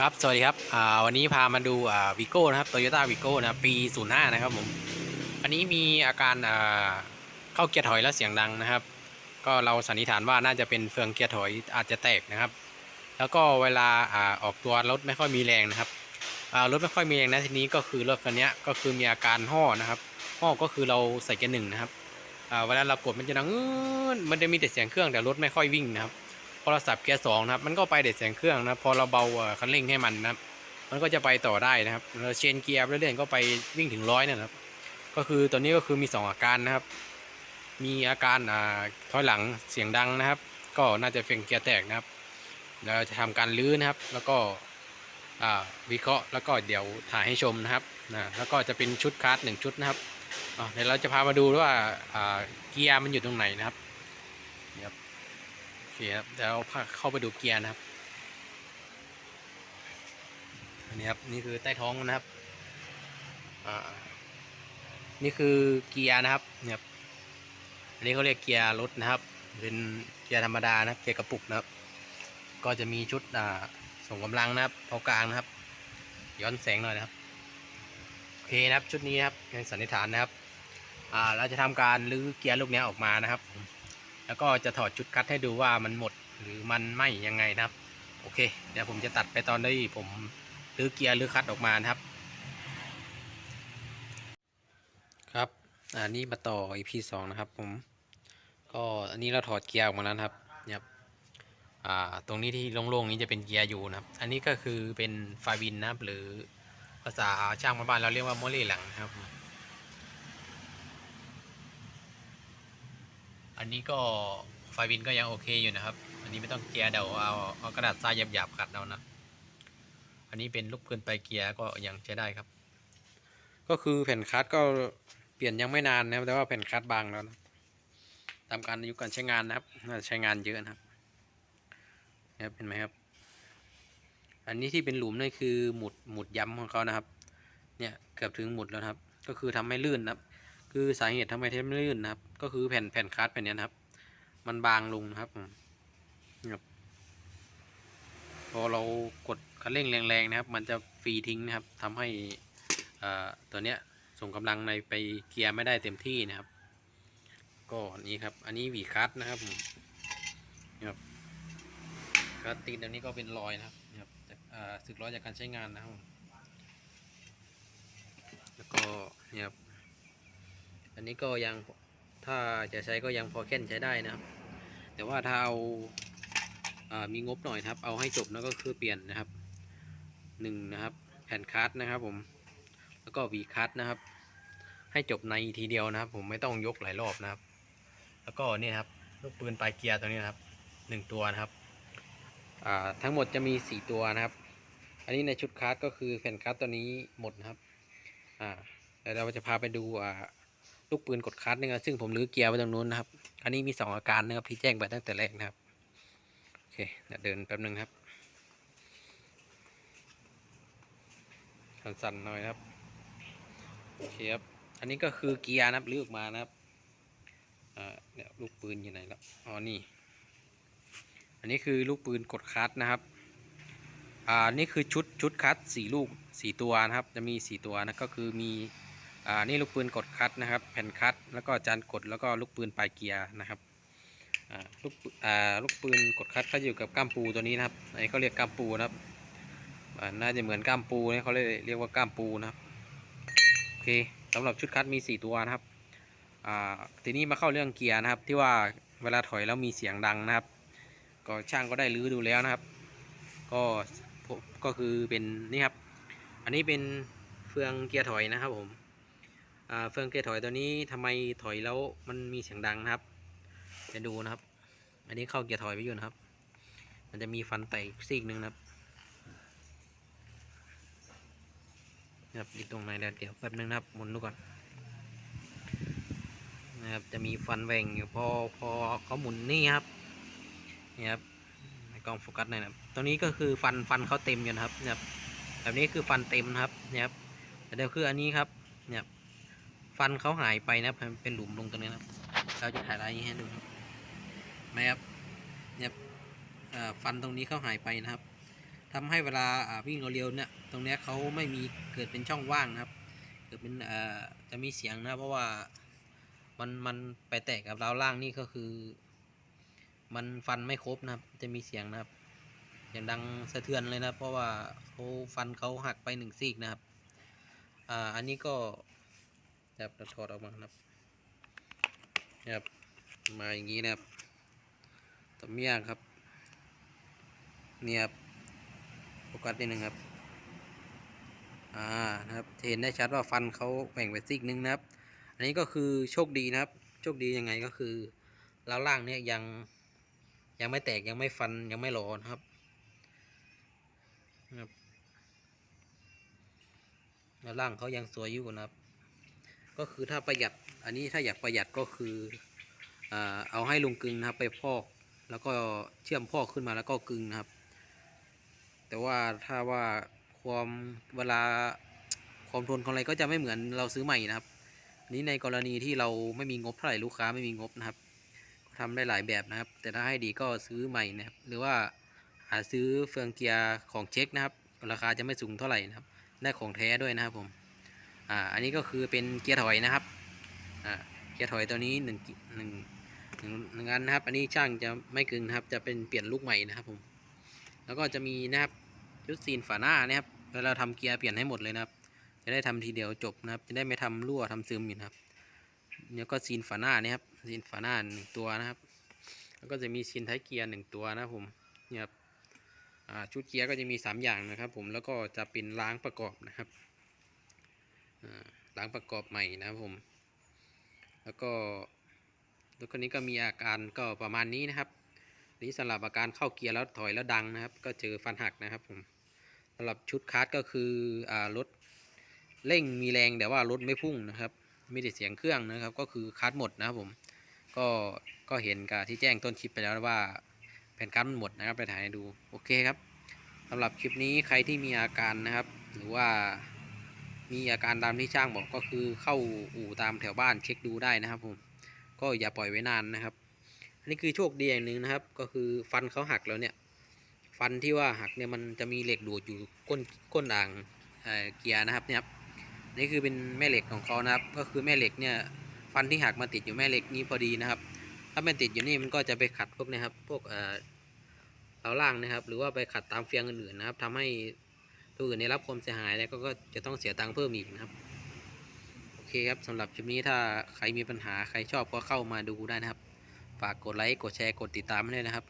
ครับ สวัสดีครับ วันนี้พามาดูวิโก้นะครับโตโยต้าวิโก้นะปี 05 นะครับผม อันนี้มีอาการเข้าเกียร์ถอยแล้วเสียงดังนะครับ ก็เราสันนิษฐานว่าน่าจะเป็นเฟืองเกียร์ถอยอาจจะแตกนะครับ แล้วก็เวลาอออกตัวรถไม่ค่อยมีแรงนะครับรถไม่ค่อยมีแรงนะทีนี้ก็คือรถคันนี้ก็คือมีอาการห่อนะครับห่อก็คือเราใส่เกียร์หนึ่งนะครับเวลาเรากดมันจะดังมันจะมีแต่เสียงเครื่องแต่รถไม่ค่อยวิ่งนะครับ พอเราสับเกียร์สองนะครับ มันก็ไปเด็ดเสียงเครื่องนะพอเราเบาคันเร่งให้มันนะครับ มันก็จะไปต่อได้นะครับเราเชนเกียร์เรื่อยๆก็ไปวิ่งถึงร้อยนะครับ ก็คือตัวนี้ก็คือมี 2 อาการนะครับ มีอาการอ่าถอยหลังเสียงดังนะครับ ก็น่าจะเป็นเกียร์แตกนะครับเราจะทำการลื้อนะครับ แล้วก็อ่าวิเคราะห์แล้วก็เดี๋ยวถ่ายให้ชมนะครับนะแล้วก็จะเป็นชุดคาร์ดหนึ่งชุดนะครับเดี๋ยวเราจะพามาดูว่าเกียร์มันอยู่ตรงไหนนะครับ เคครับเดี๋ยวเราพาเข้าไปดูเกียร์นะครับอันนี้ครับนี่คือใต้ท้องนะครับอ่านี่คือเกียร์นะครับเนี่ยครับอันนี้เขาเรียกเกียร์รถนะครับ เป็นเกียร์ธรรมดานะครับเกียร์กระปุกนะครับ ก็จะมีชุดอ่าส่งกำลังนะครับเผากลางนะครับ ย้อนแสงหน่อยนะครับโอเคนะครับชุดนี้นะครับในสันนิษฐานนะครับ อ่าเราจะทำการลื้อเกียร์ลูกนี้ออกมานะครับ แล้วก็จะถอดชุดคัดให้ดูว่ามันหมดหรือมันไหมยังไงนะครับ โอเค เดี๋ยวผมจะตัดไปตอนที่ผมลื้อเกียร์ลื้อคัดออกมานะครับ ครับอันนี้มาต่อ EP สองนะครับ ผม ก็อันนี้เราถอดเกียร์ออกมาแล้วครับเนี่ยครับอ่าตรงนี้ที่โล่งๆนี้จะเป็นเกียร์อยู่นะครับ อันนี้ก็คือเป็นฟาวินนะครับหรือภาษาช่างบ้านเราเรียกว่าโมเลหลังนะครับ อันนี้ก็ไฟวินก็ยังโอเคอยู่นะครับ อันนี้ไม่ต้องเกียร์เดี๋ยวเอาเอากระดาษทรายหยาบๆขัดเอานะ อันนี้เป็นลูกปืนไปเกียร์ก็ยังใช้ได้ครับ ก็คือแผ่นคัสก็เปลี่ยนยังไม่นานนะครับแต่ว่าแผ่นคัสบางแล้วนะตามการอายุการใช้งานนะครับน่าจะใช้งานเยอะนะครับนะครับเห็นไหมครับ อันนี้ที่เป็นหลุมนี่คือหมุดหมุดย้ำของเขานะครับ เนี่ยเกือบถึงหมุดแล้วครับ ก็คือทำให้ลื่นนะครับ คือสาเหตุทำไมเทปไม่ลื่นนะครับ ก็คือแผ่นแผ่นคัสแผ่นนี้นะครับ มันบางลงนะครับผมนี่ครับพอเรากดคันเร่งแรงๆนะครับ มันจะฟรีทิ้งนะครับทำให้ตัวเนี้ยส่งกำลังในไปเกียร์ไม่ได้เต็มที่นะครับ ก็นี่ครับ อันนี้วีคัสนะครับผมนี่ครับคัสตีนอันนี้ก็เป็นรอยนะครับนี่ครับจากอ่าสึกล้อจากการใช้งานนะครับ แล้วก็เนี่ยครับ อันนี้ก็ยังถ้าจะใช้ก็ยังพอแค่นใช้ได้นะครับ แต่ว่าถ้าเอาอามีงบหน่อยครับ เอาให้จบแล้วก็คือเปลี่ยนนะครับหนึ่งนะครับแผ่นคัสนะครับผมแล้วก็วีคัสนะครับ ให้จบในทีเดียวนะครับ ผมไม่ต้องยกหลายรอบนะครับ แล้วก็นี่ครับลูกปืนปลายเกียร์ตัวนี้นะครับหนึ่งตัวนะครับทั้งหมดจะมีสี่ตัวนะครับ อันนี้ในชุดคัสก็คือแผ่นคัสตัวนี้หมดนะครับอ่าเดี๋ยวเราจะพาไปดูอ่า ลูกปืนกดคัสนะครับซึ่งผมลื้อเกียร์ไว้ตรงนู้นนะครับ อันนี้มีสองอาการนะครับที่แจ้งไปตั้งแต่แรกนะครับ โอเคเดี๋ยวเดินแป๊บนึงครับสั่นๆหน่อยครับโอเคครับ อันนี้ก็คือเกียร์นะครับลื้อออกมานะครับอ่าเนี่ยวลูกปืนอยู่ไหนแล้วอ๋อนี่ อันนี้คือลูกปืนกดคัสนะครับ อ่า นี่คือชุดชุดคัสสี่ลูกสี่ตัวนะครับ จะมีสี่ตัวนะ ก็คือมี อ่านี่ลูกปืนกดคัดนะครับ แผ่นคัดแล้วก็จานกดแล้วก็ลูกปืนปลายเกียร์นะครับอ่าลูกปือ่าลูกปืนกดคัดเขาอยู่กับก้ามปูตัวนี้นะครับอันนี้เขาเรียกก้ามปูนะครับอ่าน่าจะเหมือนก้ามปูนะเขาเรียกเรียกว่าก้ามปูนะครับโอเคสำหรับชุดคัดมี 4 ตัวนะครับอ่าทีนี้มาเข้าเรื่องเกียร์นะครับ ที่ว่าเวลาถอยแล้วมีเสียงดังนะครับ ก็ช่างก็ได้รื้อดูแล้วนะครับ ก็ก็คือเป็นนี่ครับ อันนี้เป็นเฟืองเกียร์ถอยนะครับผม เฟืองเกียร์ถอยตัวนี้ทำไมถอยแล้วมันมีเสียงดังนะครับจะดูนะครับ อันนี้เข้าเกียร์ถอยไปอยู่นะครับ มันจะมีฟันแตซีกหนึ่งนะครับนะครับอยู่ตรงไหนแล้วเดี๋ยวแป๊บนึงนะครับหมุนดูก่อนนะครับจะมีฟันแหว่งอยู่พอพอเขาหมุนนี่ครับนี่ครับกล้องโฟกัสหน่อยนะครับตรงนี้ก็คือฟันฟันเขาเต็มอยู่นะครับนี่ยครับแบบนี้คือฟันเต็มนะครับนี่ยครับแต่เดี๋ยวคืออันนี้ครับเนี่ย ฟันเขาหายไปนะครับเป็นหลุมลงตรงนี้นะครับ เราจะถ่ายรายนี้ให้ดูไหมครับเนี่ยฟันตรงนี้เขาหายไปนะครับทำให้เวลาวิ่งเร็วๆเนี่ย ตรงนี้เขาไม่มีเกิดเป็นช่องว่างนะครับ เกิดเป็นจะมีเสียงนะเพราะว่ามันมันไปแตกกับราวล่างนี่ก็คือ มันฟันไม่ครบนะครับ จะมีเสียงนะครับอย่างดังสะเทือนเลยนะเพราะว่าเขาฟันเขาหักไปหนึ่งซีกนะครับ อ่า อันนี้ก็ แบบเราถอดออกมาครับครับมาอย่างนี้นะครับตัวเมียครับเนี่ยครับโฟกัสนิดนึงครับอ่านะครับเห็นได้ชัดว่าฟันเขาแบ่งไปซีกหนึงนะครับ อันนี้ก็คือโชคดีนะครับ โชคดียังไงก็คือล้าวล่างเนี่ยยังยังไม่แตกยังไม่ฟันยังไม่หลอนะครับครับล้าวล่างเขายังสวยอยู่นะครับ ก็คือถ้าประหยัดอันนี้ถ้าอยากประหยัดก็คือเอาให้ลุงกึงนะครับไปพอก แล้วก็เชื่อมพอกขึ้นมาแล้วก็กึงนะครับ แต่ว่าถ้าว่าความเวลาความทนของอะไรก็จะไม่เหมือนเราซื้อใหม่นะครับนี้ในกรณีที่เราไม่มีงบเท่าไหร่ลูกค้าไม่มีงบนะครับทำได้หลายแบบนะครับ แต่ถ้าให้ดีก็ซื้อใหม่นะครับ หรือว่าหาซื้อเฟืองเกียร์ของเช็คนะครับ ราคาจะไม่สูงเท่าไหร่นะครับ ได้ของแท้ด้วยนะครับผม อ่าอันนี้ก็คือเป็นเกียร์ถอยนะครับอ่าเกียร์ถอยตัวนี้หนึ่งหนึ่งหนึ่งหนึ่งอันนะครับ อันนี้ช่างจะไม่กึงนะครับ จะเป็นเปลี่ยนลูกใหม่นะครับผมแล้วก็จะมีนะครับชุดซีนฝาหน้านะครับเวลาเราทำเกียร์เปลี่ยนให้หมดเลยนะครับ จะได้ทำทีเดียวจบนะครับ จะได้ไม่ทำรั่วทำซึมอีกนะครับแล้วก็ซีนฝาหน้านี่ครับซีนฝาหน้าหนึ่งตัวนะครับ แล้วก็จะมีซีนท้ายเกียร์หนึ่งตัวนะครับผมเนี่ยครับอ่าชุดเกียร์ก็จะมีสามอย่างนะครับ ผมแล้วก็จะเป็นล้างประกอบนะครับ อ่าล้างประกอบใหม่นะครับผม แล้วก็รถคันนี้ก็มีอาการก็ประมาณนี้นะครับ นี่สำหรับอาการเข้าเกียร์แล้วถอยแล้วดังนะครับ ก็เจอฟันหักนะครับผมสำหรับชุดคาร์ดก็คืออ่ารถเร่งมีแรงแต่ว่ารถไม่พุ่งนะครับไม่ได้เสียงเครื่องนะครับ ก็คือคัดหมดนะครับผม ก็ก็เห็นกับที่แจ้งต้นคลิปไปแล้วว่าแผ่นคัดมันหมดนะครับไปถ่ายดูโอเคครับสำหรับคลิปนี้ใครที่มีอาการนะครับ หรือว่า มีอาการตามที่ช่างบอกก็คือเข้าอู่ตามแถวบ้านเช็คดูได้นะครับผมก็อย่าปล่อยไว้นานนะครับ อันนี้คือโชคดีอย่างหนึ่งนะครับ ก็คือฟันเขาหักแล้วเนี่ย ฟันที่ว่าหักเนี่ยมันจะมีเหล็กดูดอยู่ก้นก้นอ่างเเกียร์นะครับเนี่ยครับนี่คือเป็นแม่เหล็กของเขานะครับ ก็คือแม่เหล็กเนี่ยฟันที่หักมาติดอยู่แม่เหล็กนี้พอดีนะครับ ถ้าไมันติดอยู่นี่มันก็จะไปขัดพวกนะครับ พวกเอ่อเสาล่างนะครับ หรือว่าไปขัดตามเฟียงอื่นๆนะครับทำให้ ตัวอื่นได้รับความเสียหายแล้วก็จะต้องเสียตังค์เพิ่มอีกนะครับ โอเคครับสำหรับคลิปนี้ถ้าใครมีปัญหาใครชอบก็เข้ามาดูได้นะครับ ฝากกดไลค์กดแชร์กดติดตามให้ด้วยนะครับ